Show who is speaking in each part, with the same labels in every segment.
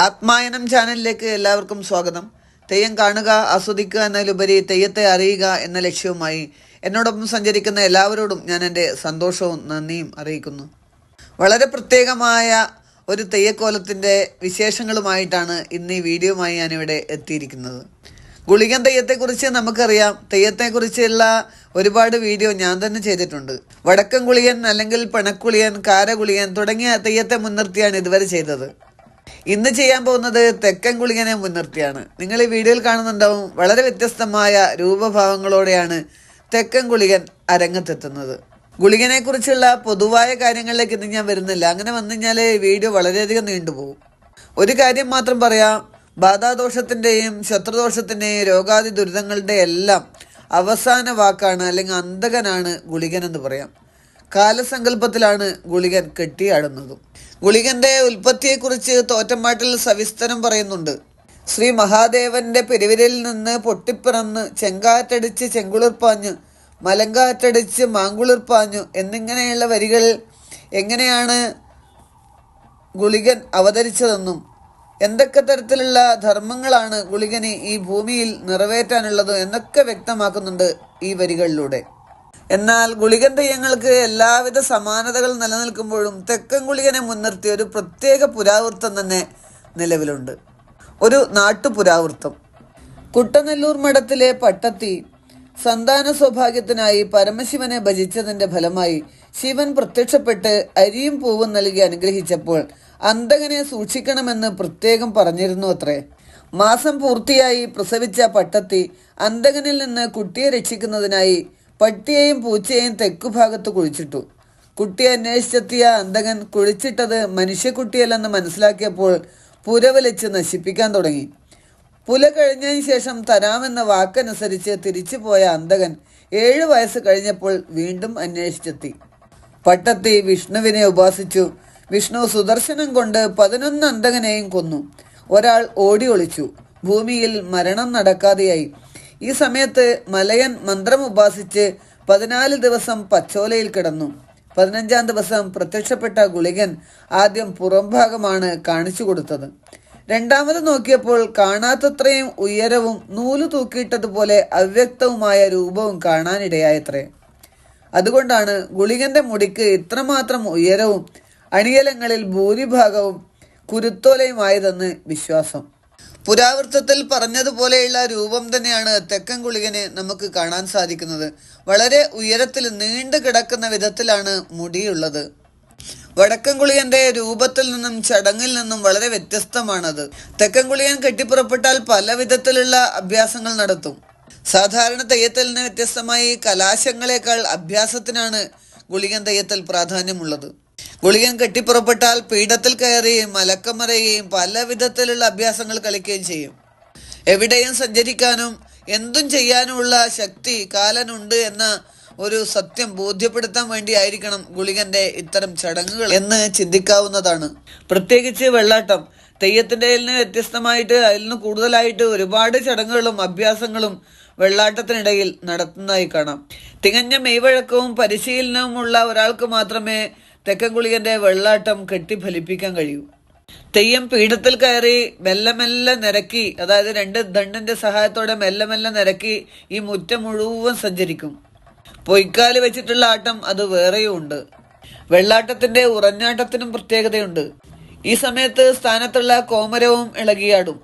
Speaker 1: ആത്മായനം ചാനലിലേക്ക് എല്ലാവർക്കും സ്വാഗതം. തെയ്യം കാണുക ആസ്വദിക്കുക എന്നതിലുപരി തെയ്യത്തെ അറിയുക എന്ന ലക്ഷ്യവുമായി എന്നോടൊപ്പം സഞ്ചരിക്കുന്ന എല്ലാവരോടും ഞാൻ എന്റെ സന്തോഷവും നന്ദിയും അറിയിക്കുന്നു. വളരെ പ്രത്യേകമായ ഒരു തെയ്യക്കോലത്തിന്റെ വിശേഷങ്ങളുമായിട്ടാണ് ഇന്ന് ഈ വീഡിയോയുമായി ഞാനിവിടെ എത്തിയിരിക്കുന്നത്. ഗുളികൻ തെയ്യത്തെക്കുറിച്ച് നമുക്കറിയാം. തെയ്യത്തെക്കുറിച്ചുള്ള ഒരുപാട് വീഡിയോ ഞാൻ തന്നെ ചെയ്തിട്ടുണ്ട്. വടക്കൻ ഗുളിയൻ അല്ലെങ്കിൽ പിണക്കുളിയൻ കാരഗുളിയൻ തുടങ്ങിയ തെയ്യത്തെ മുൻനിർത്തിയാണ് ഇതുവരെ ചെയ്തത്. ഇന്ന് ചെയ്യാൻ പോകുന്നത് തെക്കൻ ഗുളികനെ മുൻനിർത്തിയാണ്. നിങ്ങൾ ഈ വീഡിയോയിൽ കാണുന്നുണ്ടാവും വളരെ വ്യത്യസ്തമായ രൂപഭാവങ്ങളോടെയാണ് തെക്കൻ ഗുളികൻ അരങ്ങത്തെത്തുന്നത്. ഗുളികനെ കുറിച്ചുള്ള പൊതുവായ കാര്യങ്ങളിലേക്ക് ഇന്ന് ഞാൻ വരുന്നില്ല. അങ്ങനെ വന്നു കഴിഞ്ഞാൽ വീഡിയോ വളരെയധികം നീണ്ടുപോകും. ഒരു കാര്യം മാത്രം പറയാം. ബാധാദോഷത്തിന്റെയും ശത്രുദോഷത്തിന്റെയും രോഗാദി ദുരിതങ്ങളുടെ എല്ലാം അവസാന വാക്കാണ് അല്ലെങ്കിൽ അന്തകനാണ് ഗുളികൻ എന്ന് പറയാം. കാലസങ്കല്പത്തിലാണ് ഗുളികൻ കെട്ടിയാടുന്നതും. ഗുളികന്റെ ഉൽപ്പത്തിയെക്കുറിച്ച് തോറ്റമ്പാട്ടിൽ സവിസ്തരം പറയുന്നുണ്ട്. ശ്രീ മഹാദേവന്റെ പെരുവിരിൽ നിന്ന് പൊട്ടിപ്പിറന്ന് ചെങ്കാറ്റടിച്ച് ചെങ്കുളിർപ്പാഞ്ഞ് മലങ്കാറ്റടിച്ച് മാങ്കുളിർപ്പാഞ്ഞു എന്നിങ്ങനെയുള്ള വരികൾ എങ്ങനെയാണ് ഗുളികൻ അവതരിച്ചതെന്നും എന്തൊക്കെ തരത്തിലുള്ള ധർമ്മങ്ങളാണ് ഗുളികനെ ഈ ഭൂമിയിൽ നിറവേറ്റാനുള്ളത് എന്നൊക്കെ വ്യക്തമാക്കുന്നുണ്ട് ഈ വരികളിലൂടെ. എന്നാൽ ഗുളികൻ തെയ്യങ്ങൾക്ക് എല്ലാവിധ സമാനതകൾ നിലനിൽക്കുമ്പോഴും തെക്കൻ ഗുളികനെ മുൻനിർത്തിയ ഒരു പ്രത്യേക പുരാവൃത്തം തന്നെ നിലവിലുണ്ട്. ഒരു നാട്ടുപുരാവൃത്തം. കുട്ടനെല്ലൂർ മഠത്തിലെ പട്ടത്തി സന്താന സൗഭാഗ്യത്തിനായി പരമശിവനെ ഭജിച്ചതിന്റെ ഫലമായി ശിവൻ പ്രത്യക്ഷപ്പെട്ട് അരിയും പൂവും നൽകി അനുഗ്രഹിച്ചപ്പോൾ അന്തകനെ സൂക്ഷിക്കണമെന്ന് പ്രത്യേകം പറഞ്ഞിരുന്നു അത്രേ. മാസം പൂർത്തിയായി പ്രസവിച്ച പട്ടത്തി അന്തകനിൽ നിന്ന് കുട്ടിയെ രക്ഷിക്കുന്നതിനായി പട്ടിയെയും പൂച്ചയെയും തെക്കുഭാഗത്ത് കുഴിച്ചിട്ടു. കുട്ടിയെ അന്വേഷിച്ചെത്തിയ അന്തകൻ കുഴിച്ചിട്ടത് മനുഷ്യക്കുട്ടിയല്ലെന്ന് മനസ്സിലാക്കിയപ്പോൾ പുരവലിച്ച് നശിപ്പിക്കാൻ തുടങ്ങി. പുല കഴിഞ്ഞതിന് ശേഷം തരാമെന്ന വാക്കനുസരിച്ച് തിരിച്ചുപോയ അന്തകൻ ഏഴു വയസ്സ് കഴിഞ്ഞപ്പോൾ വീണ്ടും അന്വേഷിച്ചെത്തി. പട്ടത്തി വിഷ്ണുവിനെ ഉപാസിച്ചു. വിഷ്ണു സുദർശനം കൊണ്ട് പതിനൊന്ന് അന്തകനെയും കൊന്നു. ഒരാൾ ഓടി ഒളിച്ചു. ഭൂമിയിൽ മരണം നടക്കാതെയായി. ഈ സമയത്ത് മലയൻ മന്ത്രം ഉപാസിച്ച് പതിനാല് ദിവസം പച്ചോലയിൽ കിടന്നു. പതിനഞ്ചാം ദിവസം പ്രത്യക്ഷപ്പെട്ട ഗുളികൻ ആദ്യം പുറംഭാഗമാണ് കാണിച്ചു കൊടുത്തത്. രണ്ടാമത് നോക്കിയപ്പോൾ കാണാത്തത്രയും ഉയരവും നൂൽ തൂക്കിയിട്ടതുപോലെ അവ്യക്തവുമായ രൂപവും കാണാനിടയായത്രേ. അതുകൊണ്ടാണ് ഗുളികന്റെ മുടിക്ക് ഇത്രമാത്രം ഉയരവും അണിയലങ്ങളിൽ ഭൂരിഭാഗവും കുരുത്തോലയുമായതെന്ന് വിശ്വാസം. പുരാവൃത്തത്തിൽ പറഞ്ഞതുപോലെയുള്ള രൂപം തന്നെയാണ് തെക്കൻ ഗുളികന് നമുക്ക് കാണാൻ സാധിക്കുന്നത്. വളരെ ഉയരത്തിൽ നീണ്ടു കിടക്കുന്ന വിധത്തിലാണ് മുടിയുള്ളത്. വടക്കൻ കുളിയന്റെ രൂപത്തിൽ നിന്നും ചടങ്ങിൽ നിന്നും വളരെ വ്യത്യസ്തമാണത്. തെക്കൻ കുളിയൻ കെട്ടിപ്പുറപ്പെട്ടാൽ പല വിധത്തിലുള്ള അഭ്യാസങ്ങൾ നടത്തും. സാധാരണ തെയ്യത്തിൽ നിന്ന് വ്യത്യസ്തമായി കലാശങ്ങളെക്കാൾ അഭ്യാസത്തിനാണ് ഗുളികൻ തെയ്യത്തിൽ പ്രാധാന്യമുള്ളത്. ഗുളികൻ കെട്ടിപ്പുറപ്പെട്ടാൽ പീഠത്തിൽ കയറുകയും മലക്കമറയുകയും പല വിധത്തിലുള്ള അഭ്യാസങ്ങൾ കളിക്കുകയും ചെയ്യും. എവിടെയും സഞ്ചരിക്കാനും എന്തും ചെയ്യാനുമുള്ള ശക്തി കാലനുണ്ട് എന്ന ഒരു സത്യം ബോധ്യപ്പെടുത്താൻ വേണ്ടിയായിരിക്കണം ഗുളികന്റെ ഇത്തരം ചടങ്ങുകൾ എന്ന് ചിന്തിക്കാവുന്നതാണ്. പ്രത്യേകിച്ച് വെള്ളാട്ടം. തെയ്യത്തിന്റെ നിന്ന് വ്യത്യസ്തമായിട്ട് അതിൽ നിന്ന് കൂടുതലായിട്ട് ഒരുപാട് ചടങ്ങുകളും അഭ്യാസങ്ങളും വെള്ളാട്ടത്തിനിടയിൽ നടത്തുന്നതായി കാണാം. തികഞ്ഞ മെയ്വഴക്കവും പരിശീലനവുമുള്ള ഒരാൾക്ക് മാത്രമേ തെക്കൻ ഗുളികന്റെ വെള്ളാട്ടം കെട്ടിഫലിപ്പിക്കാൻ കഴിയൂ. തെയ്യം പീഠത്തിൽ കയറി മെല്ലെ മെല്ലെ നിരക്കി അതായത് രണ്ട് ദണ്ണിന്റെ സഹായത്തോടെ മെല്ലെ മെല്ലെ നിരക്കി ഈ മുറ്റം മുഴുവൻ സഞ്ചരിക്കും. പൊയ്ക്കാൽ വെച്ചിട്ടുള്ള ആട്ടം അത് വേറെയും ഉണ്ട്. വെള്ളാട്ടത്തിന്റെ ഉറഞ്ഞാട്ടത്തിനും പ്രത്യേകതയുണ്ട്. ഈ സമയത്ത് സ്ഥാനത്തുള്ള കോമരവും ഇളകിയാടും.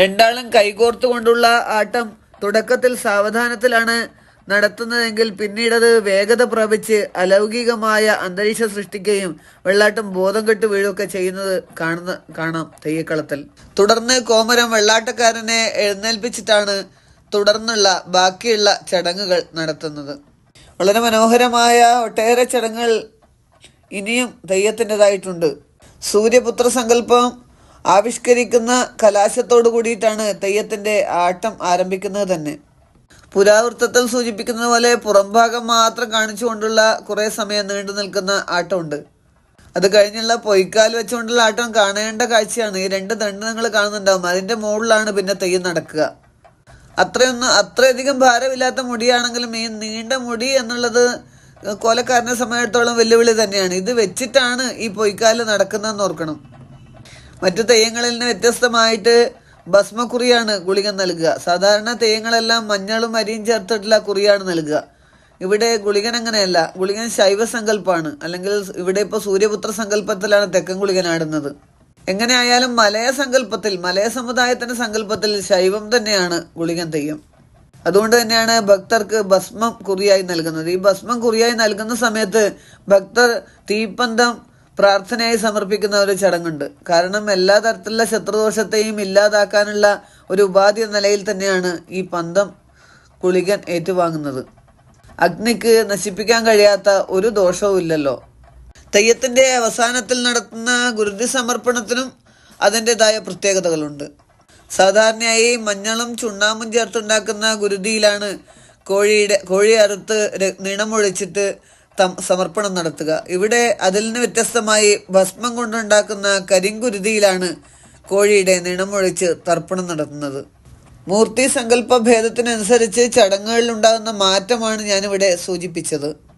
Speaker 1: രണ്ടാളും കൈകോർത്തുകൊണ്ടുള്ള ആട്ടം തുടക്കത്തിൽ സാവധാനത്തിലാണ് നടത്തുന്നതെങ്കിൽ പിന്നീടത് വേഗത പ്രാപിച്ച് അലൗകികമായ അന്തരീക്ഷം സൃഷ്ടിക്കുകയും വെള്ളാട്ടം ബോധം കെട്ട് വീഴുകയൊക്കെ ചെയ്യുന്നത് കാണുന്ന കാണാം തെയ്യക്കളത്തിൽ. തുടർന്ന് കോമരം വെള്ളാട്ടക്കാരനെ എഴുന്നേൽപ്പിച്ചിട്ടാണ് തുടർന്നുള്ള ബാക്കിയുള്ള ചടങ്ങുകൾ നടത്തുന്നത്. വളരെ മനോഹരമായ ഒട്ടേറെ ചടങ്ങുകൾ ഇനിയും തെയ്യത്തിന്റെതായിട്ടുണ്ട്. സൂര്യപുത്ര സങ്കല്പം ആവിഷ്കരിക്കുന്ന കലാശത്തോടു കൂടിയിട്ടാണ് തെയ്യത്തിന്റെ ആട്ടം ആരംഭിക്കുന്നത് തന്നെ. പുരാവൃത്തത്തിൽ സൂചിപ്പിക്കുന്നത് പോലെ പുറംഭാഗം മാത്രം കാണിച്ചുകൊണ്ടുള്ള കുറെ സമയം നീണ്ടു നിൽക്കുന്ന ആട്ടമുണ്ട്. അത് കഴിഞ്ഞുള്ള പൊയ്ക്കാൽ വെച്ചുകൊണ്ടുള്ള ആട്ടം കാണേണ്ട കാഴ്ചയാണ്. ഈ രണ്ട് ദണ്ട് നിങ്ങൾ കാണുന്നുണ്ടാവും. അതിന്റെ മുകളിലാണ് പിന്നെ തെയ്യം നടക്കുക. അത്രയൊന്നും അത്രയധികം ഭാരമില്ലാത്ത മുടിയാണെങ്കിലും ഈ നീണ്ട മുടി എന്നുള്ളത് കൊലക്കാരനെ സമയത്തോളം വെല്ലുവിളി തന്നെയാണ്. ഇത് വെച്ചിട്ടാണ് ഈ പൊയ്ക്കാൽ നടക്കുന്നതെന്ന് ഓർക്കണം. മറ്റു തെയ്യങ്ങളിൽ നിന്ന് വ്യത്യസ്തമായിട്ട് ഭസ്മക്കുറിയാണ് ഗുളിക നൽകുക. സാധാരണ തെയ്യങ്ങളെല്ലാം മഞ്ഞളും അരിയും ചേർത്തിട്ടുള്ള കുറിയാണ് നൽകുക. ഇവിടെ ഗുളികൻ അങ്ങനെയല്ല. ഗുളികൻ ശൈവ സങ്കല്പമാണ് അല്ലെങ്കിൽ ഇവിടെ ഇപ്പോൾ സൂര്യപുത്ര സങ്കല്പത്തിലാണ് തെക്കൻ ഗുളികൻ ആടുന്നത്. എങ്ങനെയായാലും മലയ സങ്കല്പത്തിൽ മലയ സമുദായത്തിന്റെ സങ്കല്പത്തിൽ ശൈവം തന്നെയാണ് ഗുളികൻ തെയ്യം. അതുകൊണ്ട് തന്നെയാണ് ഭക്തർക്ക് ഭസ്മം കുറിയായി നൽകുന്നത്. ഈ ഭസ്മം കുറിയായി നൽകുന്ന സമയത്ത് ഭക്തർ തീപ്പന്തം പ്രാർത്ഥനയായി സമർപ്പിക്കുന്ന ഒരു ചടങ്ങുണ്ട്. കാരണം എല്ലാ തരത്തിലുള്ള ശത്രുദോഷത്തെയും ഇല്ലാതാക്കാനുള്ള ഒരു ഉപാധി എന്ന നിലയിൽ തന്നെയാണ് ഈ പന്തം കുളികൻ ഏറ്റുവാങ്ങുന്നത്. അഗ്നിക്ക് നശിപ്പിക്കാൻ കഴിയാത്ത ഒരു ദോഷവും ഇല്ലല്ലോ. തെയ്യത്തിന്റെ അവസാനത്തിൽ നടത്തുന്ന ഗുരുതി സമർപ്പണത്തിനും അതിന്റെതായ പ്രത്യേകതകളുണ്ട്. സാധാരണയായി മഞ്ഞളും ചുണ്ണാമ്പും ചേർത്തുണ്ടാക്കുന്ന ഗുരുതിയിലാണ് കോഴിയുടെ കോഴി അറുത്ത് നിണമൊഴിച്ചിട്ട് സമർപ്പണം നടത്തുക. ഇവിടെ അതിൽ നിന്ന് വ്യത്യസ്തമായി ഭസ്മം കൊണ്ടുണ്ടാക്കുന്ന കരിങ്കുരുതിയിലാണ് കോഴിയുടെ നിണമൊഴിച്ച് തർപ്പണം നടത്തുന്നത്. മൂർത്തി സങ്കല്പ ഭേദത്തിനനുസരിച്ച് ചടങ്ങുകളിൽ ഉണ്ടാകുന്ന മാറ്റമാണ് ഞാനിവിടെ സൂചിപ്പിച്ചത്.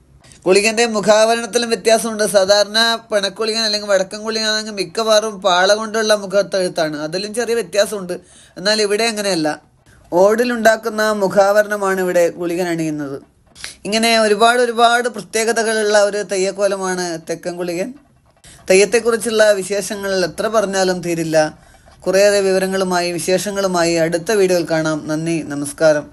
Speaker 1: കുളികന്റെ മുഖാവരണത്തിലും വ്യത്യാസമുണ്ട്. സാധാരണ പിണക്കുളികൻ അല്ലെങ്കിൽ വടക്കൻ കുളികൻ ആണെങ്കിൽ മിക്കവാറും പാള കൊണ്ടുള്ള മുഖത്തെഴുത്താണ്. അതിലും ചെറിയ വ്യത്യാസമുണ്ട്. എന്നാൽ ഇവിടെ അങ്ങനെയല്ല. ഓടിലുണ്ടാക്കുന്ന മുഖാവരണമാണ് ഇവിടെ ഗുളികൻ അണിയുന്നത്. ഇങ്ങനെ ഒരുപാട് ഒരുപാട് പ്രത്യേകതകളുള്ള ഒരു തെയ്യക്കോലമാണ് തെക്കൻ കുളികൻ തെയ്യത്തെക്കുറിച്ചുള്ള വിശേഷങ്ങൾ എത്ര പറഞ്ഞാലും തീരില്ല. കുറേയേറെ വിവരങ്ങളുമായി വിശേഷങ്ങളുമായി അടുത്ത വീഡിയോയിൽ കാണാം. നന്ദി നമസ്കാരം.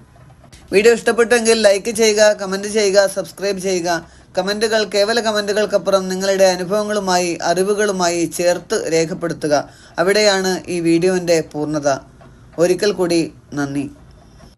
Speaker 1: വീഡിയോ ഇഷ്ടപ്പെട്ടെങ്കിൽ ലൈക്ക് ചെയ്യുക കമന്റ് ചെയ്യുക സബ്സ്ക്രൈബ് ചെയ്യുക. കമന്റുകൾ കേവല കമന്റുകൾക്കപ്പുറം നിങ്ങളുടെ അനുഭവങ്ങളുമായി അറിവുകളുമായി ചേർത്ത് രേഖപ്പെടുത്തുക. അവിടെയാണ് ഈ വീഡിയോന്റെ പൂർണത. ഒരിക്കൽ കൂടി നന്ദി.